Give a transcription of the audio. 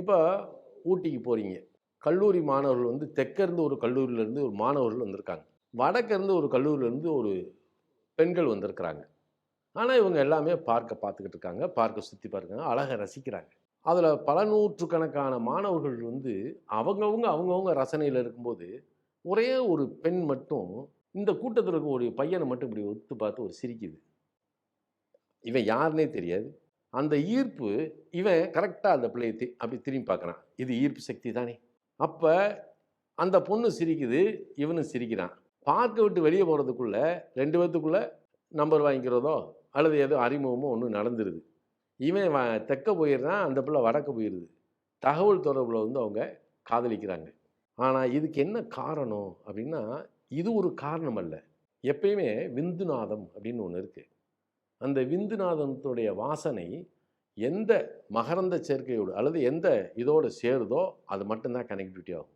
இப்போ ஊட்டிக்கு போகிறீங்க கல்லூரி மாணவர்கள் வந்து தெற்கேருந்து ஒரு கல்லூரியிலேருந்து ஒரு மாணவர்கள் வந்திருக்காங்க. வடக்கேருந்து ஒரு கல்லூரியிலேருந்து ஒரு பெண்கள் வந்திருக்கிறாங்க. ஆனால் இவங்க எல்லாமே பார்க்கை பார்த்துக்கிட்டு இருக்காங்க பார்க்கை சுற்றி பார்க்குறாங்க அழகை ரசிக்கிறாங்க. அதில் பல நூற்றுக்கணக்கான மாணவர்கள் வந்து அவங்கவுங்க அவங்கவுங்க ரசனையில் இருக்கும்போது ஒரே ஒரு பெண் மட்டும் இந்த கூட்டத்தில் இருக்க ஒரு பையனை மட்டும் இப்படி ஒத்து பார்த்து ஒரு சிரிக்குது. இவன் யாருனே தெரியாது. அந்த ஈர்ப்பு இவன் கரெக்டாக அந்த பிள்ளையை தி- அப்படி திரும்பி பார்க்குறான். இது ஈர்ப்பு சக்தி தானே. அப்போ அந்த பொண்ணு சிரிக்குது இவனும் சிரிக்கிறான். பார்க்க விட்டு வெளியே போகிறதுக்குள்ளே ரெண்டு பேர்த்துக்குள்ளே நம்பர் வாங்கிக்கிறதோ அல்லது ஏதோ அறிமுகமோ ஒன்று நடந்துருது. இவன் வ- தெக்க போயிடுறான் அந்த பிள்ளை வடக்க போயிடுது தகவல் தொடர்பில் வந்து அவங்க காதலிக்கிறாங்க. ஆனால் இதுக்கு என்ன காரணம் அப்படின்னா இது ஒரு காரணம் அல்ல. எப்பயுமே விந்துநாதம் அப்படின்னு ஒன்று இருக்குது அந்த விந்துநாதத்துடைய வாசனை எந்த மகரந்த சேர்க்கையோடு அல்லது எந்த இதோடு சேருதோ அது மட்டும்தான் கனெக்டிவிட்டி ஆகும்.